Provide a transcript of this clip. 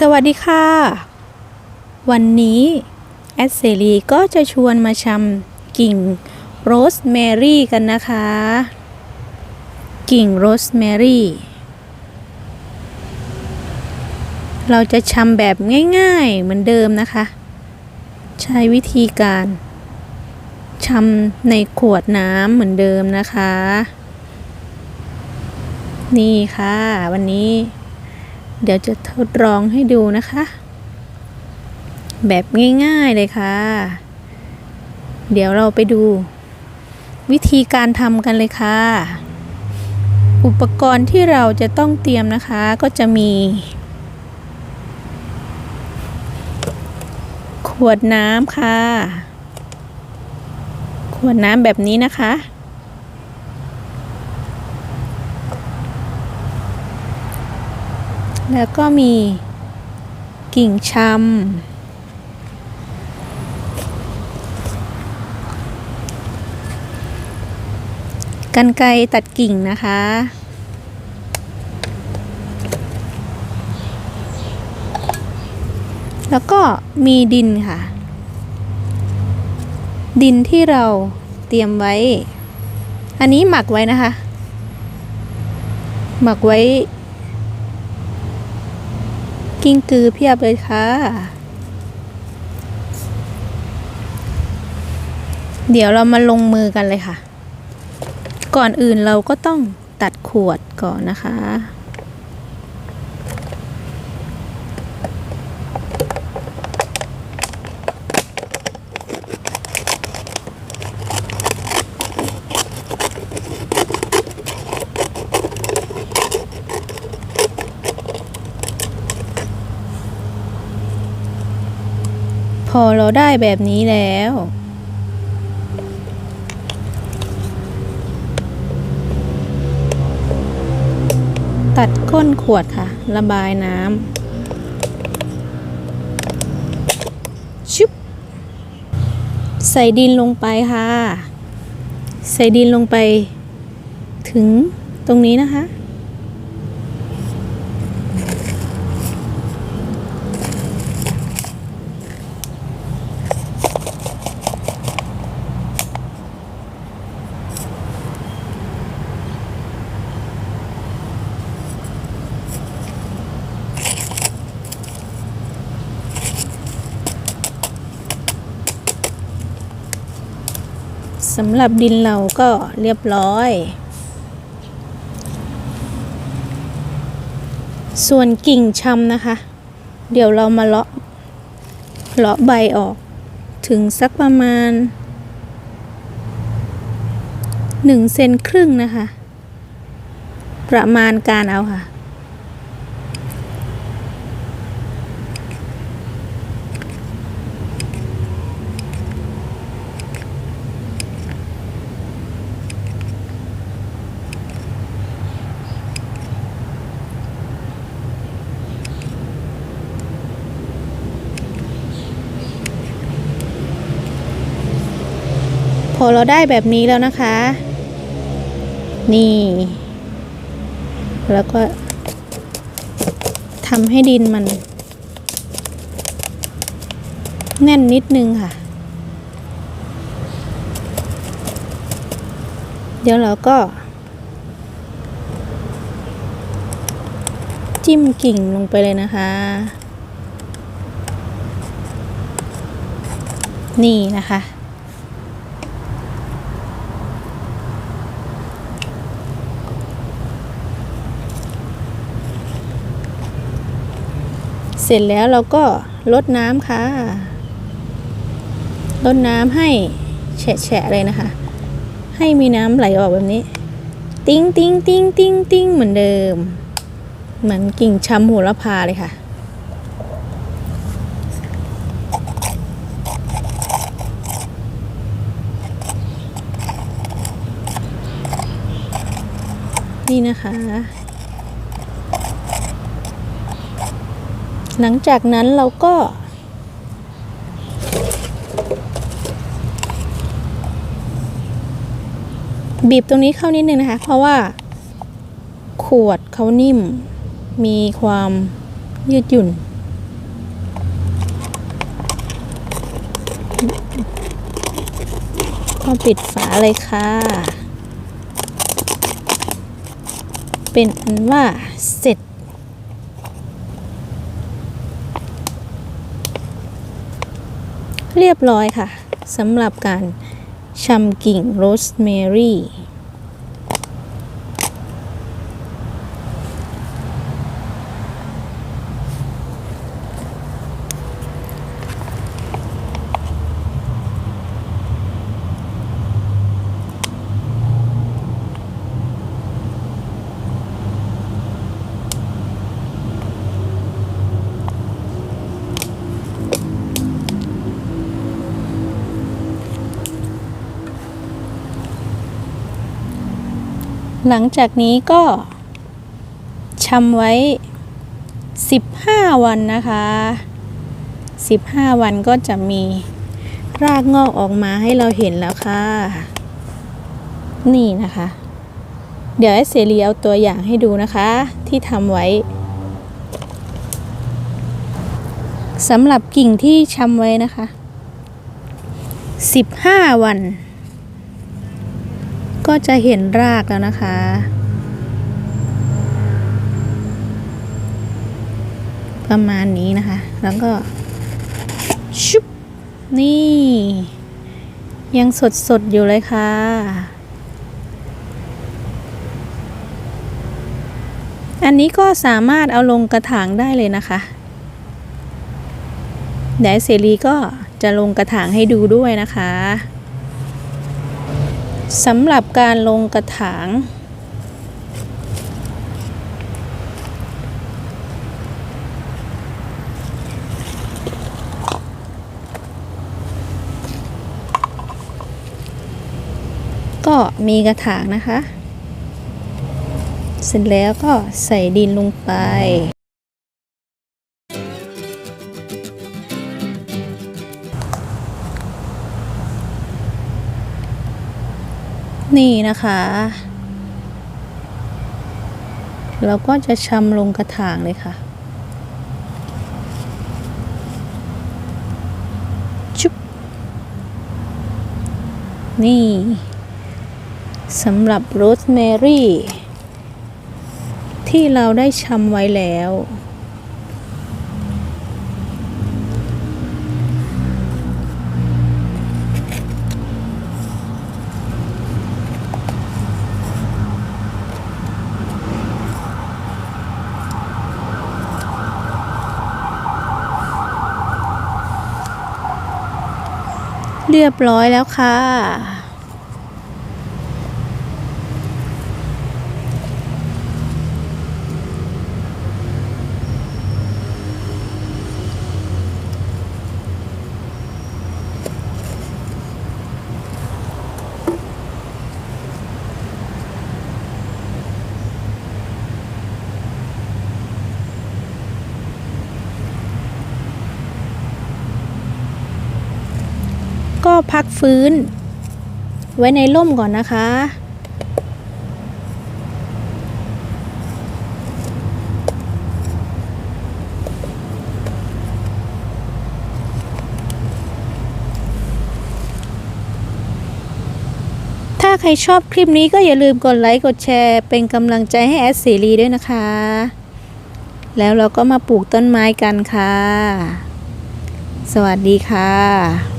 สวัสดีค่ะ วันนี้ แอดเซรีก็จะชวนมาชำกิ่งโรสแมรี่กันนะคะ กิ่งโรสแมรี่ เราจะชำแบบง่ายๆเหมือนเดิมนะคะ ใช้วิธีการชำในขวดน้ำเหมือนเดิมนะคะ นี่ค่ะ วันนี้ เดี๋ยวจะทดลองให้ดูนะคะ แบบง่ายๆเลยค่ะ เดี๋ยวเราไปดู วิธีการทำกันเลยค่ะ อุปกรณ์ที่เราจะต้องเตรียมนะคะก็จะมี ขวดน้ำค่ะ ขวดน้ำแบบนี้นะคะ แล้วก็มีกิ่งชำกันไกตัดกิ่งนะคะ แล้วก็มีดินค่ะ ดินที่เราเตรียมไว้ อันนี้หมักไว้นะคะ หมักไว้ กิ้งกือเพียบเลยค่ะ เดี๋ยวเรามาลงมือกันเลยค่ะ ก่อนอื่นเราก็ต้องตัดขวดก่อนนะคะ อเราได้แบบนี้แล้ว ตัดก้นขวดค่ะ ระบายน้ำชุบใส่ดินลงไปค่ะ ใส่ดินลงไปถึงตรงนี้นะคะ สำหรับดินเราก็เรียบร้อย ส่วนกิ่งชำนะคะ เดี๋ยวเรามาเลาะเลาะใบออก ถึงสักประมาณหนึ่งเซนครึ่งนะคะ ประมาณการเอาค่ะ พอเราได้แบบนี้แล้วนะคะ นี่ แล้วก็ทำให้ดินมัน แน่นนิดนึงค่ะ เดี๋ยวเราก็ จิ้มกิ่งลงไปเลยนะคะ นี่นะคะ เสร็จแล้วเราก็ลดน้ำค่ะลดน้ำให้แฉะๆเลยนะคะ ให้มีน้ำไหลออกแบบนี้ ติ้งติ้งติ้งติ้งติ้งเหมือนเดิม เหมือนกิ่งชำโหูละพาเลยค่ะ นี่นะคะ หลังจากนั้นเราก็ บีบตรงนี้เข้านิดนึงนะคะ เพราะว่า ขวดเขานิ่ม มีความยืดหยุ่น ก็ปิดฝาเลยค่ะ เป็นอันว่าเสร็จ เรียบร้อยค่ะสำหรับการชำกิ่งโรสแมรี่ หลังจากนี้ก็ชำไว้ 15 วันนะคะ 15 วันก็จะมีรากงอกออกมาให้เราเห็นแล้วค่ะ นี่นะคะ เดี๋ยวให้เสรีเอาตัวอย่างให้ดูนะคะ ที่ทำไว้สำหรับกิ่งที่ชำไว้นะคะ 15 วัน ก็จะเห็นรากแล้วนะคะ ประมาณนี้นะคะ แล้วก็ชุบนี่ ยังสดสดอยู่เลยค่ะ อันนี้ก็สามารถเอาลงกระถางได้เลยนะคะเดี๋ยวเสรีก็จะลงกระถางให้ดูด้วยนะคะ สำหรับการลงกระถาง ก็มีกระถางนะคะ เสร็จแล้วก็ใส่ดินลงไป นี่นะคะ เราก็จะชำลงกระถางเลยค่ะ ชุบ นี่สำหรับโรสแมรี่ ที่เราได้ชำไว้แล้ว เรียบร้อยแล้วค่ะ พักฟื้น ไว้ในร่มก่อนนะคะ ถ้าใครชอบคลิปนี้ก็อย่าลืมกดไลค์ กดแชร์ เป็นกำลังใจให้แอดเสรีด้วยนะคะ แล้วเราก็มาปลูกต้นไม้กันค่ะ สวัสดีค่ะ